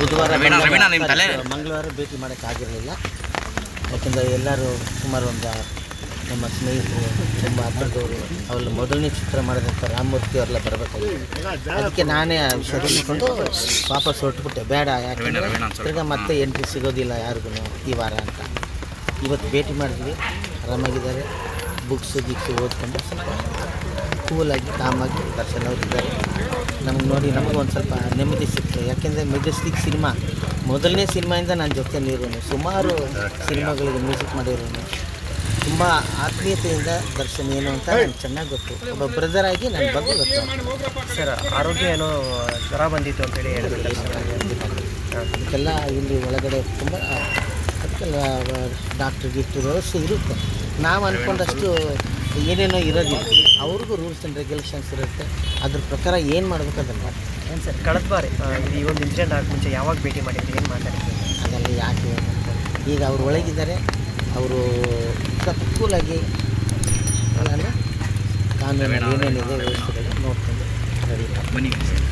ಬುಧವಾರ ಮಂಗಳವಾರ ಭೇಟಿ ಮಾಡೋಕ್ಕಾಗಿರಲಿಲ್ಲ ಯಾಕೆಂದರೆ ಎಲ್ಲರೂ ಸುಮಾರು ಒಂದು ನಮ್ಮ ಸ್ನೇಹಿತರು ತುಂಬ ಹತ್ತಿರದವರು ಅವರಲ್ಲಿ ಮೊದಲನೇ ಚಿತ್ರ ಮಾಡಿದಂಥ ರಾಮಮೂರ್ತಿ ಅವರೆಲ್ಲ ಬರಬೇಕಾಗಿತ್ತು. ಅದಕ್ಕೆ ನಾನೇ ಆ ವಿಷಯ ತಿಳ್ಕೊಂಡು ವಾಪಸ್ ಹೊರಟುಬಿಟ್ಟೆ. ಬೇಡ ಯಾಕೆಂದರೆ ತಿರ್ಗಾ ಮತ್ತೆ ಎಂಟ್ರಿ ಸಿಗೋದಿಲ್ಲ ಯಾರಿಗೂ ಈ ವಾರ ಅಂತ. ಇವತ್ತು ಭೇಟಿ ಮಾಡಿದ್ವಿ. ಆರಾಮಾಗಿದ್ದಾರೆ. ಬುಕ್ಸು ಗಿಕ್ಸು ಓದ್ಕೊಂಡು ಸ್ವಲ್ಪ ಕೂಲಾಗಿ ಕಾಮಾಗಿ ದರ್ಶನ ಅವ್ರಿದ್ದಾರೆ ನಮ್ಗೆ ನೋಡಿ ನಮಗೂ ಒಂದು ಸ್ವಲ್ಪ ನೆಮ್ಮದಿ ಸಿಕ್ತು. ಯಾಕೆಂದರೆ ಮೆಜೆಸ್ಟಿಕ್ ಸಿನಿಮಾ ಮೊದಲನೇ ಸಿನಿಮಾಯಿಂದ ನನ್ನ ಜೊತೆಯಲ್ಲಿರೋನು ಸುಮಾರು ಸಿನಿಮಾಗಳಿಗೆ ಮ್ಯೂಸಿಕ್ ಮಾಡಿರೋನು. ತುಂಬ ಆತ್ಮೀಯತೆಯಿಂದ ದರ್ಶನ ಏನು ಅಂತ ನನಗೆ ಚೆನ್ನಾಗಿ ಗೊತ್ತು. ಒಬ್ಬ ಬ್ರದರ್ ಆಗಿ ನನ್ನ ಬಗ್ಗೆ ಗೊತ್ತು. ಸರ್ ಆರೋಗ್ಯ ಏನೋ ಜ್ವರ ಬಂದಿತ್ತು ಅಂತೇಳಿ ಅದಕ್ಕೆಲ್ಲ ಇಲ್ಲಿ ಒಳಗಡೆ ತುಂಬ ಅದಕ್ಕೆಲ್ಲ ಡಾಕ್ಟ್ರ್ ಗಿಟ್ರ್ ವ್ಯವಸ್ಥೆ ಇರುತ್ತೆ. ನಾವು ಅಂದ್ಕೊಂಡಷ್ಟು ಏನೇನೋ ಇರೋದಿಲ್ಲ. ಅವ್ರಿಗೂ ರೂಲ್ಸ್ ಆ್ಯಂಡ್ ರೆಗ್ಯುಲೇಷನ್ಸ್ ಇರುತ್ತೆ. ಅದ್ರ ಪ್ರಕಾರ ಏನು ಮಾಡಬೇಕು ಅದನ್ನು ಮಾಡ್ತಾರೆ ಏನು ಸರ್ ಕಳೆದ ಬಾರಿ ಈ ಒಂದು ಇನ್ಸಿಡೆಂಟ್ ಆಗ ಮುಂಚೆ ಯಾವಾಗ ಭೇಟಿ ಮಾಡಿದ್ರು? ಏನು ಮಾತಾಡಿದ್ರು? ಅದೆಲ್ಲ ಯಾಕೆ ಅಂತ ಈಗ ಅವ್ರು ಒಳಗಿದ್ದಾರೆ. ಅವರು ಕೂಲಾಗಿ ಕಾನೂನು ಏನೇನಿದೆ ವ್ಯವಸ್ಥೆಗಳು ನೋಡ್ಕೊಂಡು ರೆಡಿ ಬನ್ನಿ.